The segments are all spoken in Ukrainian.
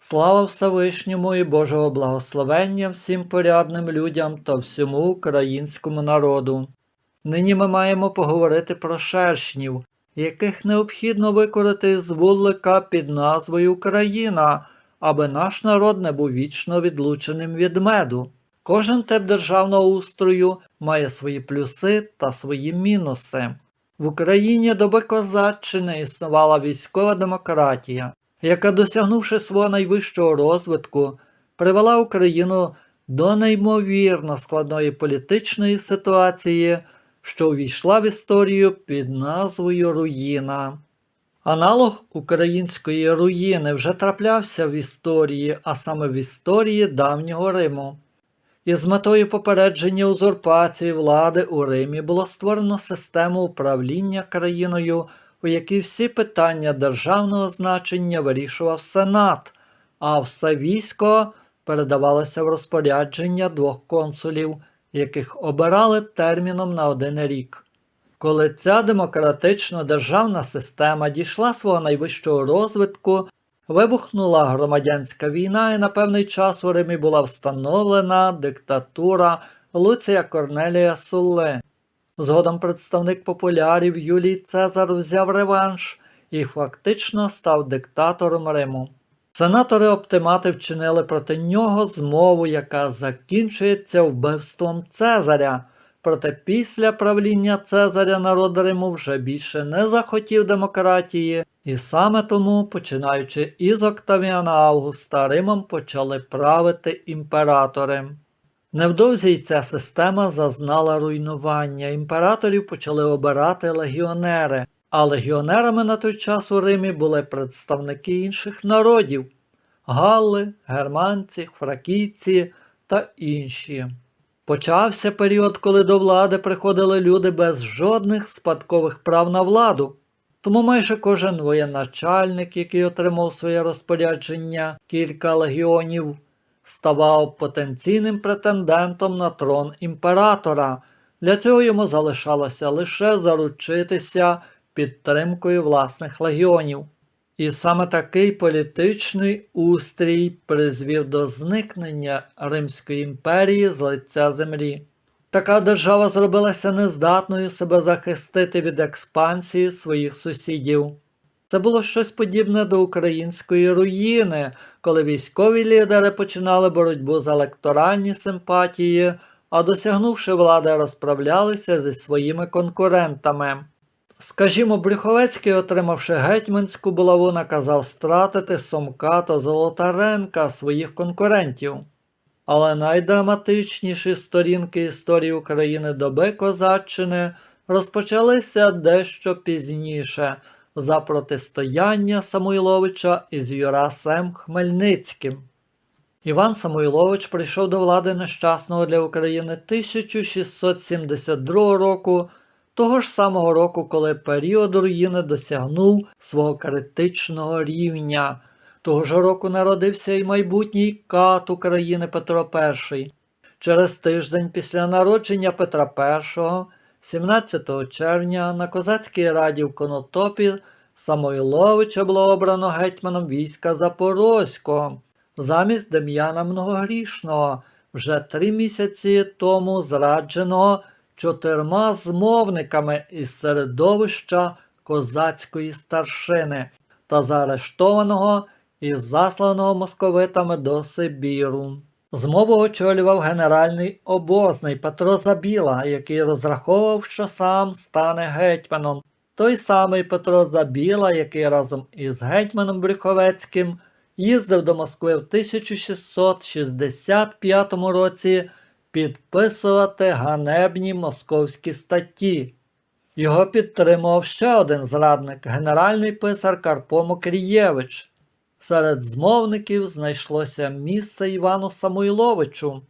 Слава Всевишньому і Божого благословення всім порядним людям та всьому українському народу. Нині ми маємо поговорити про шершнів, яких необхідно викорити з вулика під назвою Україна, аби наш народ не був вічно відлученим від меду. Кожен тип державного устрою має свої плюси та свої мінуси. В Україні доби козаччини існувала військова демократія, яка, досягнувши свого найвищого розвитку, привела Україну до неймовірно складної політичної ситуації, що увійшла в історію під назвою Руїна. Аналог української руїни вже траплявся в історії, а саме в історії давнього Риму. Із метою попередження узурпації влади у Римі було створено систему управління країною, у якій всі питання державного значення вирішував Сенат, а все військо передавалося в розпорядження двох консулів, яких обирали терміном на один рік. Коли ця демократична державна система дійшла свого найвищого розвитку, вибухнула громадянська війна і на певний час у Римі була встановлена диктатура Луція Корнелія Сулли. Згодом представник популярів Юлій Цезар взяв реванш і фактично став диктатором Риму. Сенатори оптимати вчинили проти нього змову, яка закінчується вбивством Цезаря. Проте після правління Цезаря народ Риму вже більше не захотів демократії, і саме тому, починаючи із Октавіана Августа, Римом почали правити імператори. Невдовзі ця система зазнала руйнування. Імператорів почали обирати легіонери, а легіонерами на той час у Римі були представники інших народів галли, германці, фракійці та інші. Почався період, коли до влади приходили люди без жодних спадкових прав на владу. Тому майже кожен воєначальник, який отримав своє розпорядження кілька легіонів, ставав потенційним претендентом на трон імператора. Для цього йому залишалося лише заручитися підтримкою власних легіонів. І саме такий політичний устрій призвів до зникнення Римської імперії з лиця землі. Така держава зробилася нездатною себе захистити від експансії своїх сусідів. Це було щось подібне до української руїни, коли військові лідери починали боротьбу за електоральні симпатії, а досягнувши влади, розправлялися зі своїми конкурентами. Скажімо, Брюховецький, отримавши гетьманську булаву, наказав стратити Сомка та Золотаренка своїх конкурентів. Але найдраматичніші сторінки історії України доби Козаччини розпочалися дещо пізніше за протистояння Самойловича із Юрасем Хмельницьким. Іван Самойлович прийшов до влади нещасного для України 1672 року, того ж самого року, коли період руїни досягнув свого критичного рівня. Того ж року народився і майбутній кат України Петро І. Через тиждень після народження Петра І, 17 червня, на Козацькій раді в Конотопі Самойловича було обрано гетьманом війська Запорозького замість Дем'яна Многогрішного, вже три місяці тому зрадженого чотирма змовниками із середовища козацької старшини та заарештованого і засланого московитами до Сибіру. Змову очолював генеральний обозний Петро Забіла, який розраховував, що сам стане гетьманом. Той самий Петро Забіла, який разом із гетьманом Брюховецьким їздив до Москви в 1665 році підписувати ганебні московські статті. Його підтримував ще один зрадник, генеральний писар Карпо Мокрієвич. Серед змовників знайшлося місце Івану Самойловичу,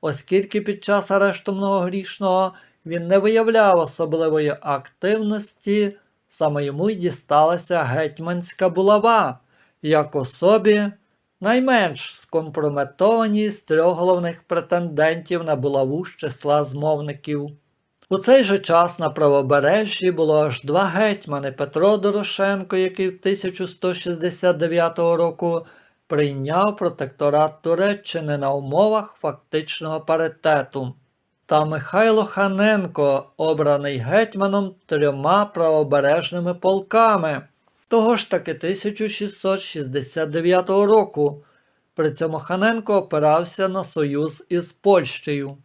оскільки під час арешту многогрішного він не виявляв особливої активності, саме йому й дісталася гетьманська булава, як особі найменш скомпрометовані з трьох головних претендентів на булаву з числа змовників. У цей же час на правобережжі було аж два гетьмани Петро Дорошенко, який в 1169 року прийняв протекторат Туреччини на умовах фактичного паритету. Та Михайло Ханенко, обраний гетьманом трьома правобережними полками, того ж таки 1669 року. При цьому Ханенко опирався на союз із Польщею.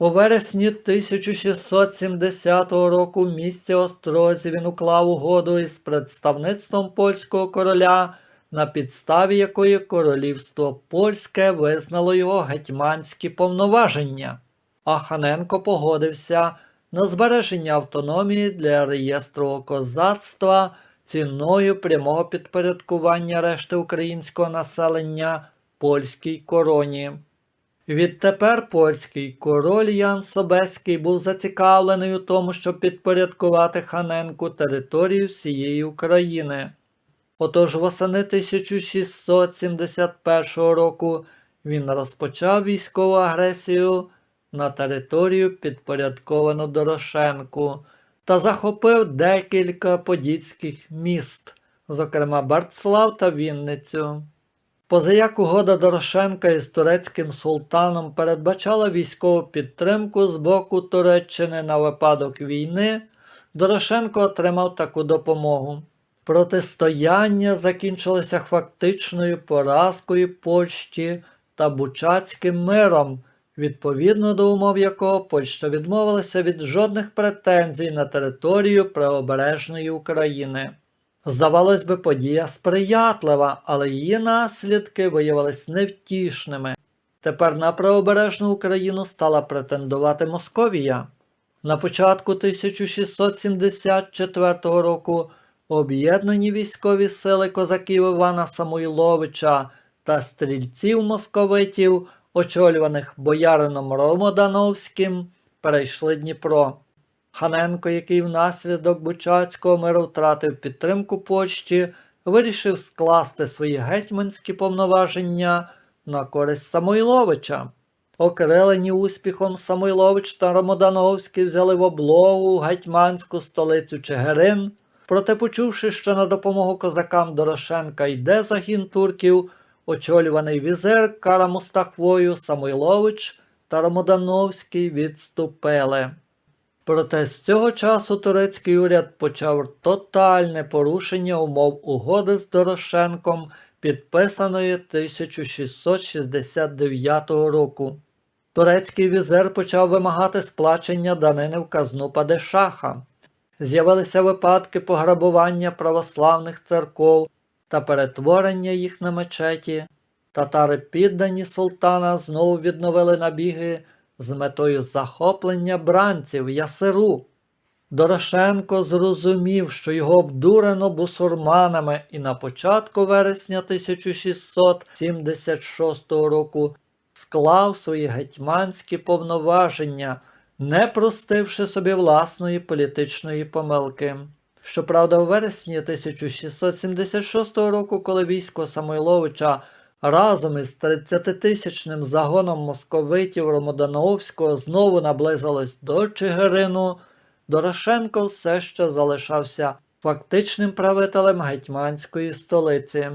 У вересні 1670 року в місті Острозі він уклав угоду із представництвом польського короля, на підставі якої королівство польське визнало його гетьманські повноваження, а Ханенко погодився на збереження автономії для реєстрового козацтва ціною прямого підпорядкування решти українського населення польській короні. Відтепер польський король Ян Собеський був зацікавлений у тому, щоб підпорядкувати Ханенку територію всієї України. Отож восени 1671 року він розпочав військову агресію на територію підпорядковану Дорошенку та захопив декілька подільських міст, зокрема Бартслав та Вінницю. Позаяк угода Дорошенка із турецьким султаном передбачала військову підтримку з боку Туреччини на випадок війни, Дорошенко отримав таку допомогу. Протистояння закінчилося фактичною поразкою Польщі та Бучацьким миром, відповідно до умов якого Польща відмовилася від жодних претензій на територію правобережної України. Здавалось би, подія сприятлива, але її наслідки виявились невтішними. Тепер на правобережну Україну стала претендувати Московія. На початку 1674 року об'єднані військові сили козаків Івана Самойловича та стрільців московитів, очолюваних боярином Ромодановським, перейшли Дніпро. Ханенко, який внаслідок Бучацького миру втратив підтримку Польщі, вирішив скласти свої гетьманські повноваження на користь Самойловича. Окрилені успіхом Самойлович та Ромодановський взяли в облогу гетьманську столицю Чигирин. Проте, почувши, що на допомогу козакам Дорошенка йде загін турків, очолюваний візир Карамустахвою, Самойлович та Ромодановський відступили. Проте з цього часу турецький уряд почав тотальне порушення умов угоди з Дорошенком, підписаної 1669 року. Турецький візир почав вимагати сплачення данини в казну Падишаха. З'явилися випадки пограбування православних церков та перетворення їх на мечеті. Татари, піддані султана, знову відновили набіги з метою захоплення бранців Ясиру. Дорошенко зрозумів, що його обдурено бусурманами, і на початку вересня 1676 року склав свої гетьманські повноваження, не простивши собі власної політичної помилки. Щоправда, у вересні 1676 року, коли військо Самойловича разом із 30-тисячним загоном московитів Ромодановського знову наблизилось до Чигирину, Дорошенко все ще залишався фактичним правителем гетьманської столиці.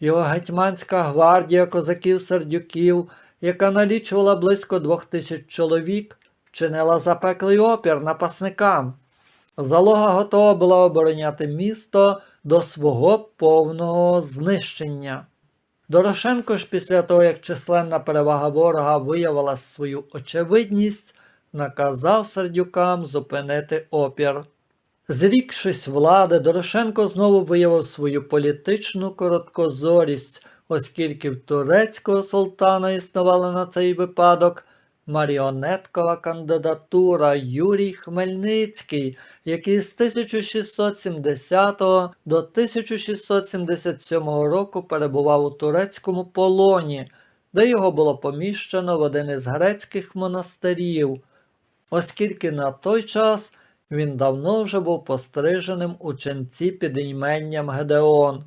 Його гетьманська гвардія козаків-сердюків, яка налічувала близько двох тисяч чоловік, вчинила запеклий опір напасникам. Залога готова була обороняти місто до свого повного знищення. Дорошенко ж після того, як численна перевага ворога виявила свою очевидність, наказав сердюкам зупинити опір. Зрікшись влади, Дорошенко знову виявив свою політичну короткозорість, оскільки в турецького султана існувала на цей випадок маріонеткова кандидатура Юрій Хмельницький, який з 1670 до 1677 року перебував у турецькому полоні, де його було поміщено в один із грецьких монастирів, оскільки на той час він давно вже був постриженим у ченці під іменням Гедеон.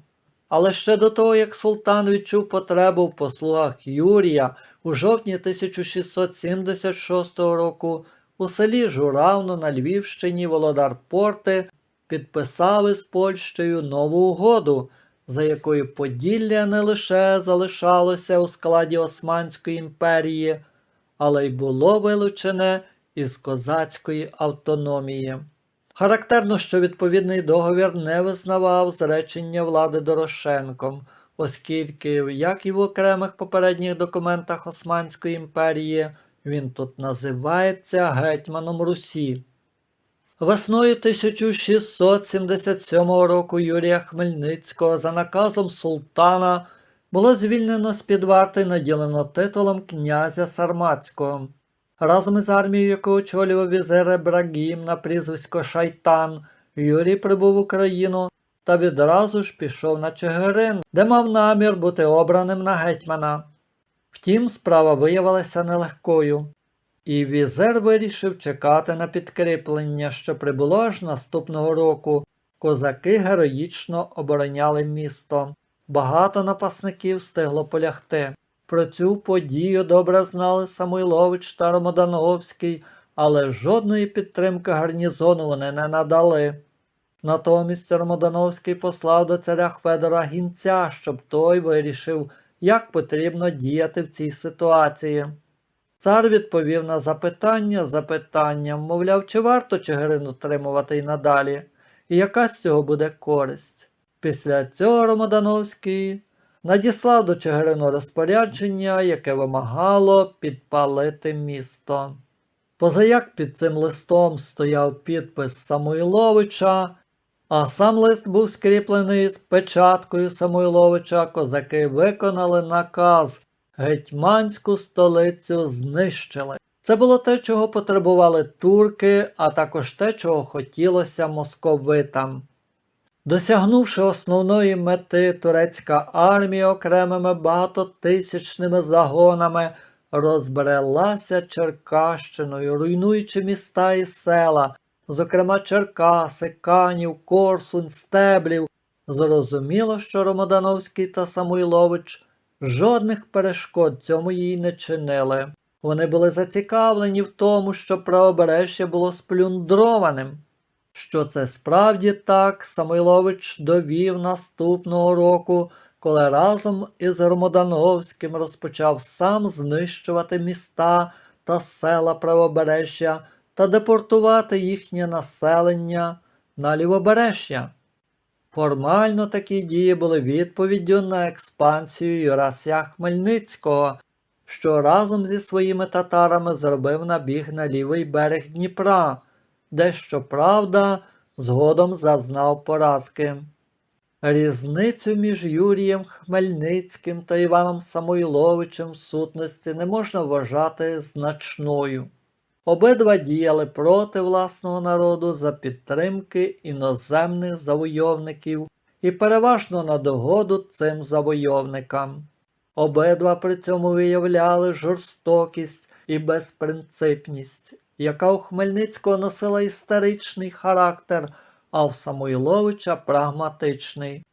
Але ще до того, як султан відчув потребу в послугах Юрія, у жовтні 1676 року у селі Журавно на Львівщині володар Порти підписав із Польщею нову угоду, за якою Поділля не лише залишалося у складі Османської імперії, але й було вилучене із козацької автономії. Характерно, що відповідний договір не визнавав зречення влади Дорошенком, оскільки, як і в окремих попередніх документах Османської імперії, він тут називається гетьманом Русі. Весною 1677 року Юрія Хмельницького за наказом султана було звільнено з-під варти і наділено титулом князя Сарматського. Разом із армією, яку очолював візир Ебрагім на прізвисько Шайтан, Юрій прибув в Україну та відразу ж пішов на Чигирин, де мав намір бути обраним на гетьмана. Втім, справа виявилася нелегкою, і візир вирішив чекати на підкріплення, що прибуло аж наступного року. Козаки героїчно обороняли місто. Багато напасників встигло полягти. Про цю подію добре знали Самойлович та Ромодановський, але жодної підтримки гарнізону вони не надали. Натомість Ромодановський послав до царя Хведора гінця, щоб той вирішив, як потрібно діяти в цій ситуації. Цар відповів на запитання запитанням, мовляв, чи варто Чигирин утримувати й надалі, і яка з цього буде користь. Після цього Ромодановський надіслав до Чигирину розпорядження, яке вимагало підпалити місто. Позаяк під цим листом стояв підпис Самойловича, а сам лист був скріплений з печаткою Самойловича, козаки виконали наказ гетьманську столицю знищили. Це було те, чого потребували турки, а також те, чого хотілося московитам. Досягнувши основної мети, турецька армія окремими багатотисячними загонами розбрелася Черкащиною, руйнуючи міста і села, зокрема Черкаси, Канів, Корсунь, Стеблів. Зрозуміло, що Ромодановський та Самойлович жодних перешкод цьому їй не чинили. Вони були зацікавлені в тому, що правобережжя було сплюндрованим. Що це справді так, Самойлович довів наступного року, коли разом із Ромодановським розпочав сам знищувати міста та села правобережжя та депортувати їхнє населення на лівобережжя. Формально такі дії були відповіддю на експансію Юрася Хмельницького, що разом зі своїми татарами зробив набіг на лівий берег Дніпра, де, щоправда, згодом зазнав поразки. Різницю між Юрієм Хмельницьким та Іваном Самойловичем в сутності не можна вважати значною. Обидва діяли проти власного народу за підтримки іноземних завойовників і переважно на догоду цим завойовникам. Обидва при цьому виявляли жорстокість і безпринципність, яка у Хмельницького носила історичний характер, а в Самойловича прагматичний.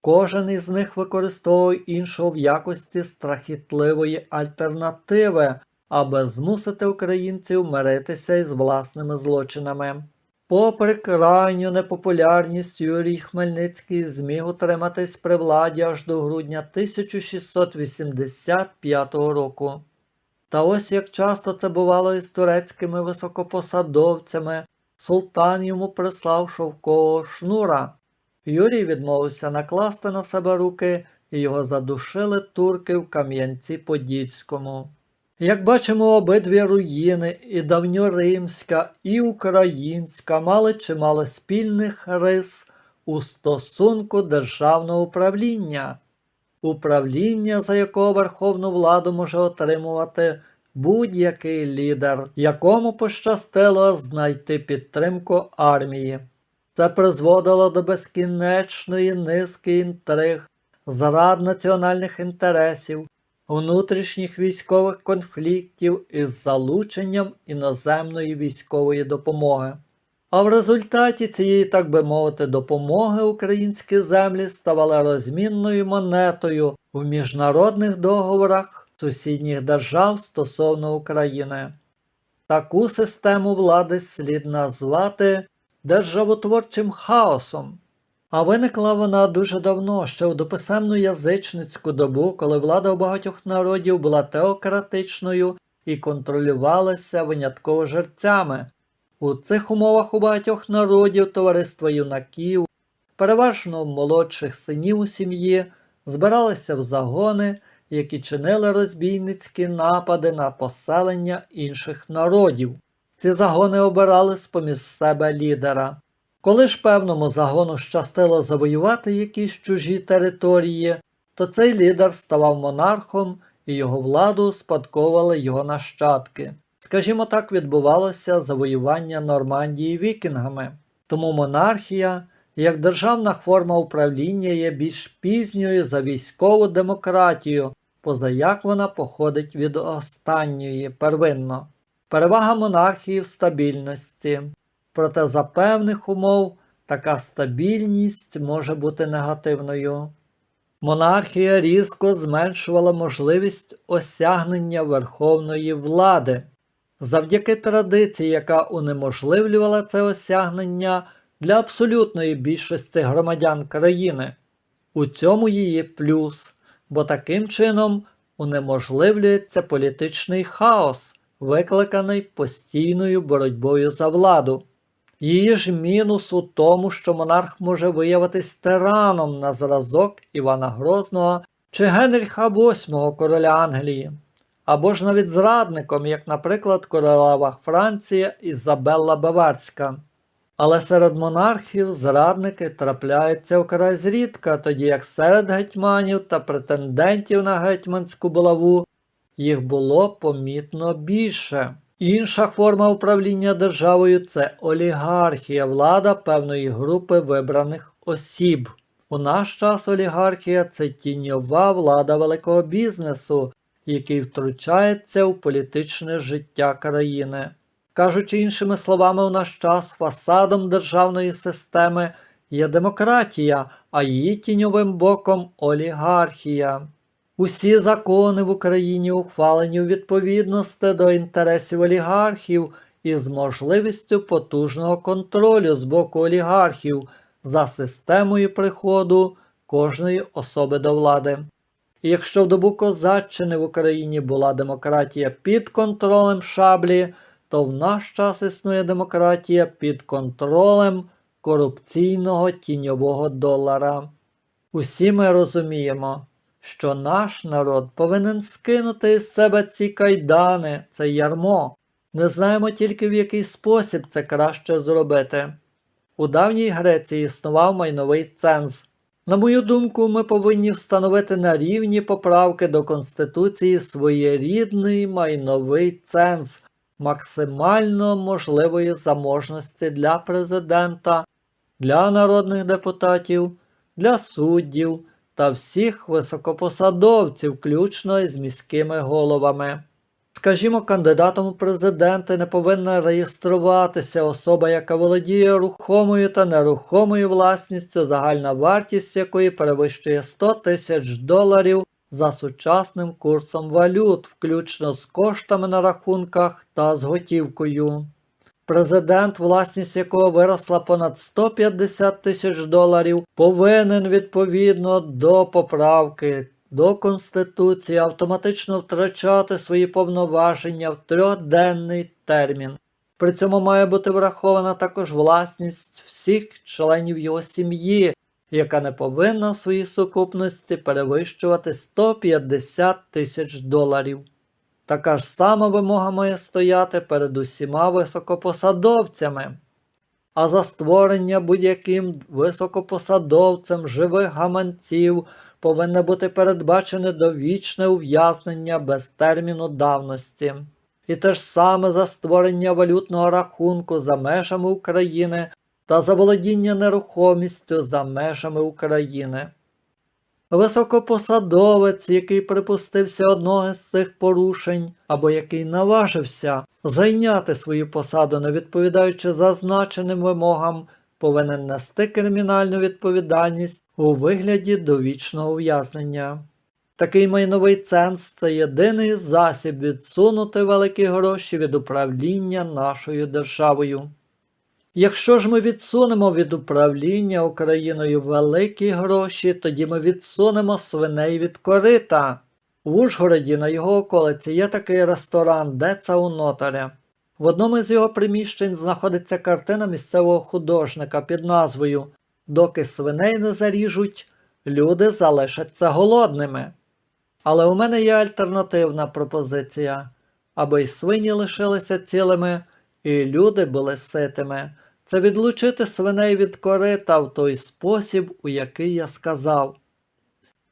Кожен із них використовував іншого в якості страхітливої альтернативи, аби змусити українців миритися із власними злочинами. Попри крайню непопулярність Юрій Хмельницький зміг утриматись при владі аж до грудня 1685 року. Та ось як часто це бувало із турецькими високопосадовцями, султан йому прислав шовкового шнура. Юрій відмовився накласти на себе руки, і його задушили турки в Кам'янці-Подільському. Як бачимо, обидві руїни, і давньоримська, і українська, мали чимало спільних рис у стосунку державного управління, управління, за якого верховну владу може отримувати будь-який лідер, якому пощастило знайти підтримку армії. Це призводило до безкінечної низки інтриг, зрад національних інтересів, внутрішніх військових конфліктів із залученням іноземної військової допомоги. А в результаті цієї, так би мовити, допомоги українські землі ставали розмінною монетою в міжнародних договорах сусідніх держав стосовно України. Таку систему влади слід назвати державотворчим хаосом. А виникла вона дуже давно, ще у дописемну язичницьку добу, коли влада у багатьох народів була теократичною і контролювалася винятково жерцями. У цих умовах у багатьох народів товариства юнаків, переважно молодших синів у сім'ї, збиралися в загони, які чинили розбійницькі напади на поселення інших народів. Ці загони обирали з поміж себе лідера. Коли ж певному загону щастило завоювати якісь чужі території, то цей лідер ставав монархом і його владу спадковували його нащадки. Скажімо так, відбувалося завоювання Нормандії вікінгами. Тому монархія, як державна форма управління, є більш пізньою за військову демократію, позаяк вона походить від останньої первинно. Перевага монархії в стабільності. Проте за певних умов така стабільність може бути негативною. Монархія різко зменшувала можливість осягнення верховної влади. Завдяки традиції, яка унеможливлювала це осягнення для абсолютної більшості громадян країни. У цьому її плюс, бо таким чином унеможливлюється політичний хаос, викликаний постійною боротьбою за владу. Її ж мінус у тому, що монарх може виявитись тираном на зразок Івана Грозного чи Генріха VIII короля Англії, або ж навіть зрадником, як, наприклад, королева Франція Ізабелла Баварська. Але серед монархів зрадники трапляються вкрай зрідка, тоді як серед гетьманів та претендентів на гетьманську булаву їх було помітно більше. Інша форма управління державою це олігархія, влада певної групи вибраних осіб. У наш час олігархія це тіньова влада великого бізнесу, який втручається у політичне життя країни. Кажучи іншими словами, у наш час фасадом державної системи є демократія, а її тіньовим боком олігархія. Усі закони в Україні ухвалені у відповідності до інтересів олігархів і з можливістю потужного контролю з боку олігархів за системою приходу кожної особи до влади. І якщо в добу козаччини в Україні була демократія під контролем шаблі, то в наш час існує демократія під контролем корупційного тіньового долара. Усі ми розуміємо, що наш народ повинен скинути із себе ці кайдани, це ярмо. Не знаємо тільки в який спосіб це краще зробити. У давній Греції існував майновий ценз. На мою думку, ми повинні встановити на рівні поправки до Конституції своєрідний майновий ценз максимально можливої заможності для президента, для народних депутатів, для суддів та всіх високопосадовців, включно із міськими головами. Скажімо, кандидатом у президенти не повинна реєструватися особа, яка володіє рухомою та нерухомою власністю, загальна вартість якої перевищує 100 тисяч доларів за сучасним курсом валют, включно з коштами на рахунках та з готівкою. Президент, власність якого виросла понад 150 тисяч доларів, повинен відповідно до поправки до Конституції автоматично втрачати свої повноваження в трьохденний термін. При цьому має бути врахована також власність всіх членів його сім'ї, яка не повинна в своїй сукупності перевищувати 150 тисяч доларів. Така ж сама вимога має стояти перед усіма високопосадовцями. А за створення будь-яким високопосадовцем живих гаманців повинне бути передбачене довічне ув'язнення без терміну давності. І те ж саме за створення валютного рахунку за межами України та за володіння нерухомістю за межами України. Високопосадовець, який припустився одного з цих порушень, або який наважився зайняти свою посаду, не відповідаючи зазначеним вимогам, повинен нести кримінальну відповідальність у вигляді довічного ув'язнення. Такий майновий ценз це єдиний засіб відсунути великі гроші від управління нашою державою. Якщо ж ми відсунемо від управління Україною великі гроші, тоді ми відсунемо свиней від корита. В Ужгороді на його околиці є такий ресторан, де це у нотаря. В одному з його приміщень знаходиться картина місцевого художника під назвою Доки свиней не заріжуть, люди залишаться голодними. Але у мене є альтернативна пропозиція, аби й свині лишилися цілими, і люди були ситими. Це відлучити свиней від корита в той спосіб, у який я сказав.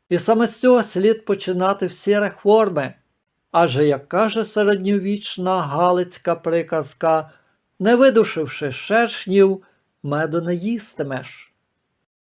І саме з цього слід починати всі реформи. Адже, як каже середньовічна галицька приказка, не видушивши шершнів, меду не їстимеш.